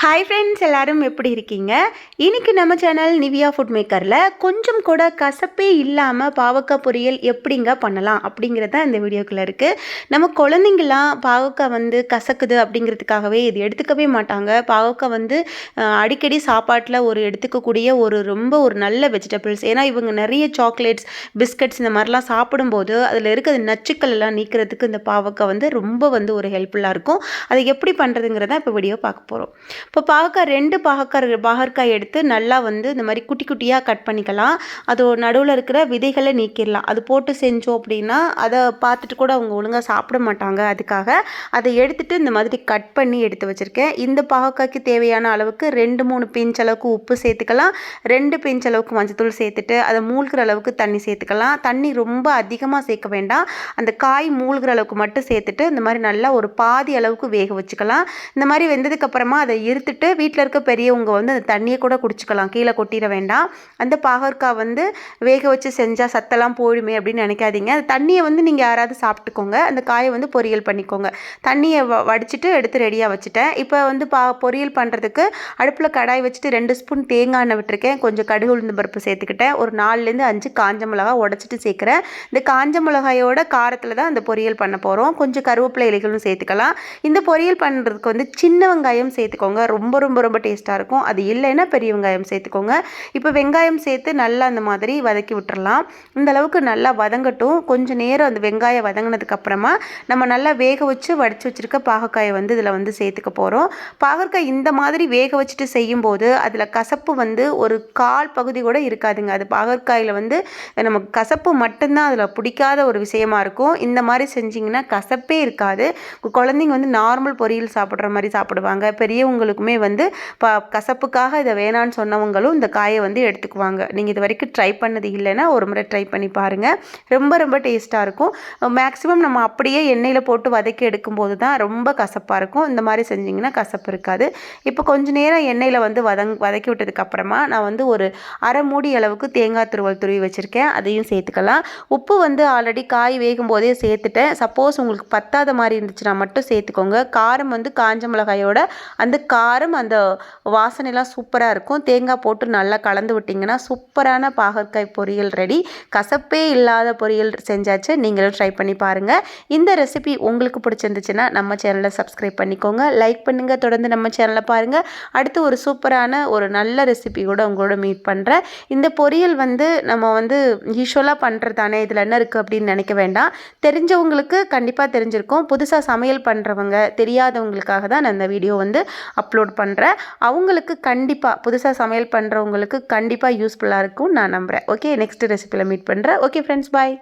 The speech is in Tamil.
ஹாய் ஃப்ரெண்ட்ஸ் எல்லோரும் எப்படி இருக்கீங்க? இன்னைக்கு நம்ம சேனல் நிவியா ஃபுட் மேக்கரில் கொஞ்சம் கூட கசப்பே இல்லாமல் பாவக்காய் பொரியல் எப்படிங்க பண்ணலாம் அப்படிங்கிறது தான் இந்த வீடியோக்குள்ளே இருக்குது நம்ம குழந்தைங்களாம் பாவக்காய் வந்து கசக்குது அப்படிங்கிறதுக்காகவே இது எடுத்துக்கவே மாட்டாங்க. பாவக்காய் வந்து அடிக்கடி சாப்பாட்டில் ஒரு எடுத்துக்கக்கூடிய ஒரு ரொம்ப ஒரு நல்ல வெஜிடபிள்ஸ் ஏன்னா இவங்க நிறைய சாக்லேட்ஸ் பிஸ்கட்ஸ் இந்த மாதிரிலாம் சாப்பிடும்போது அதில் இருக்கிற நச்சுக்கள் எல்லாம் நீக்கிறதுக்கு இந்த பாவக்காய் வந்து ரொம்ப வந்து ஒரு ஹெல்ப்ஃபுல்லாக இருக்கும். அதை எப்படி பண்ணுறதுங்கிறத இப்போ வீடியோ பார்க்க போகிறோம் இப்போ பாகக்காய் ரெண்டு பாகக்காய் பாகற்காய் எடுத்து நல்லா வந்து இந்த மாதிரி குட்டி குட்டியாக கட் பண்ணிக்கலாம். அது நடுவில் இருக்கிற விதைகளை நீக்கிடலாம். அது போட்டு செஞ்சோம் அப்படின்னா அதை பார்த்துட்டு கூட அவங்க ஒழுங்காக சாப்பிட மாட்டாங்க அதுக்காக. அதை எடுத்துட்டு இந்த மாதிரி கட் பண்ணி எடுத்து வச்சுருக்கேன். இந்த பாகக்காய்க்கு தேவையான அளவுக்கு ரெண்டு மூணு பிஞ்ச் அளவுக்கு உப்பு சேர்த்துக்கலாம். ரெண்டு பிஞ்ச் அளவுக்கு மஞ்சத்தூள் சேர்த்துட்டு அதை மூழ்கிற அளவுக்கு தண்ணி சேர்த்துக்கலாம். தண்ணி ரொம்ப அதிகமாக சேர்க்க வேண்டாம். அந்த காய் மூழ்கிற அளவுக்கு மட்டும் சேர்த்துட்டு இந்த மாதிரி நல்லா ஒரு பாதி அளவுக்கு வேக வச்சுக்கலாம். இந்த மாதிரி வெந்ததுக்கப்புறமா அதை எடுத்துட்டு வீட்டில் இருக்க பெரியவங்க வந்து அந்த தண்ணியை கூட குடிச்சுக்கலாம். கீழே கொட்டிட வேண்டாம். அந்த பாகற்காய் வந்து வேக வச்சு செஞ்சால் சத்தெல்லாம் போயிடுமே அப்படின்னு நினைக்காதீங்க. அந்த தண்ணியை வந்து நீங்கள் யாராவது சாப்பிட்டுக்கோங்க. அந்த காயை வந்து பொரியல் பண்ணிக்கோங்க. தண்ணியை வ வடிச்சிட்டு எடுத்து ரெடியாக வச்சுட்டேன். இப்போ வந்து பா பொரியல் பண்ணுறதுக்கு அடுப்பில் கடாய் வச்சுட்டு ரெண்டு ஸ்பூன் தேங்காய் எண்ணெய் விட்டுருக்கேன். கொஞ்சம் கடுகு உளுந்து பருப்பு சேர்த்துக்கிட்டேன். ஒரு நாலுலேருந்து அஞ்சு காஞ்ச மிளகா உடச்சிட்டு சேர்க்குறேன். இந்த காஞ்ச மிளகாயோட காரத்தில் தான் அந்த பொரியல் பண்ண போகிறோம் கொஞ்சம் கருவேப்பிலை இலைகளும் சேர்த்துக்கலாம். இந்த பொரியல் பண்ணுறதுக்கு வந்து சின்ன வெங்காயம் சேர்த்துக்கோங்க. ரொம்ப ரொம்ப ரொம்ப டேஸ்ட்டாக இருக்கும். அது இல்லைன்னா பெரிய வெங்காயம் சேர்த்துக்கோங்க. இப்போ வெங்காயம் சேர்த்து நல்லா அந்த மாதிரி வதக்கி விட்டுறலாம். இந்த அளவுக்கு நல்லா வதங்கட்டும். கொஞ்சம் நேரம் அந்த வெங்காயம் வதங்கினதுக்கப்புறமா நம்ம நல்லா வேக வச்சு வடித்து வச்சுருக்க பாகக்காயை வந்து இதில் வந்து சேர்த்துக்க போகிறோம் பாகற்காய் இந்த மாதிரி வேக வச்சுட்டு செய்யும்போது அதில் கசப்பு வந்து ஒரு கால் பகுதி கூட இருக்காதுங்க. அது பாகற்காயில் வந்து நமக்கு கசப்பு மட்டும்தான் அதில் பிடிக்காத ஒரு விஷயமா இருக்கும். இந்த மாதிரி செஞ்சிங்கன்னா கசப்பே இருக்காது. குழந்தைங்க வந்து நார்மல் பொரியல் சாப்பிட்ற மாதிரி சாப்பிடுவாங்க. பெரியவங்களுக்கு பெரியவங்களுக்குமே வந்து ப கசப்புக்காக இதை வேணான்னு சொன்னவங்களும் இந்த காயை வந்து எடுத்துக்குவாங்க. நீங்கள் இது வரைக்கும் ட்ரை பண்ணது இல்லைன்னா ஒரு முறை ட்ரை பண்ணி பாருங்கள் ரொம்ப ரொம்ப டேஸ்ட்டாக இருக்கும். மேக்ஸிமம் நம்ம அப்படியே எண்ணெயில் போட்டு வதக்கி எடுக்கும்போது தான் ரொம்ப கசப்பாக இருக்கும். இந்த மாதிரி செஞ்சிங்கன்னா கசப்பு இருக்காது. இப்போ கொஞ்ச நேரம் எண்ணெயில் வந்து வதங் வதக்கி விட்டதுக்கப்புறமா நான் வந்து ஒரு அரை மூடி அளவுக்கு தேங்காய் துருவல் துருவி வச்சுருக்கேன். அதையும் சேர்த்துக்கலாம். உப்பு வந்து ஆல்ரெடி காய் வேகும் போதே சேர்த்துட்டேன். சப்போஸ் உங்களுக்கு பத்தாத மாதிரி இருந்துச்சுன்னா மட்டும் சேர்த்துக்கோங்க. காரம் வந்து காஞ்ச மிளகாயோட அந்த கா காரம் அந்த வாசனைலாம் சூப்பராக இருக்கும். தேங்காய் போட்டு நல்லா கலந்து விட்டிங்கன்னா சூப்பரான பாகற்காய் பொரியல் ரெடி. கசப்பே இல்லாத பொரியல் செஞ்சாச்சு. நீங்களும் ட்ரை பண்ணி பாருங்கள் இந்த ரெசிபி உங்களுக்கு பிடிச்சிருந்துச்சுன்னா நம்ம சேனலை சப்ஸ்கிரைப் பண்ணிக்கோங்க. லைக் பண்ணுங்கள் தொடர்ந்து நம்ம சேனலை பாருங்கள் அடுத்து ஒரு சூப்பரான ஒரு நல்ல ரெசிபி கூட உங்களோட மீட் பண்ணுறேன் இந்த பொரியல் வந்து நம்ம வந்து யூஸ்வலாக பண்ணுறது தானே இதில் என்ன இருக்குது அப்படின்னு நினைக்க வேண்டாம். தெரிஞ்சவங்களுக்கு கண்டிப்பாக தெரிஞ்சிருக்கும். புதுசாக சமையல் பண்ணுறவங்க தெரியாதவங்களுக்காக தான் நான் இந்த வீடியோ வந்து அப்லோட் பண்ணுறேன் அவங்களுக்கு கண்டிப்பாக புதுசாக சமையல் பண்ணுறவங்களுக்கு கண்டிப்பாக யூஸ்ஃபுல்லாக இருக்கும் நான் நம்புகிறேன் ஓகே நெக்ஸ்ட் ரெசிபியில் மீட் பண்ணுறேன் ஓகே ஃப்ரெண்ட்ஸ் பாய்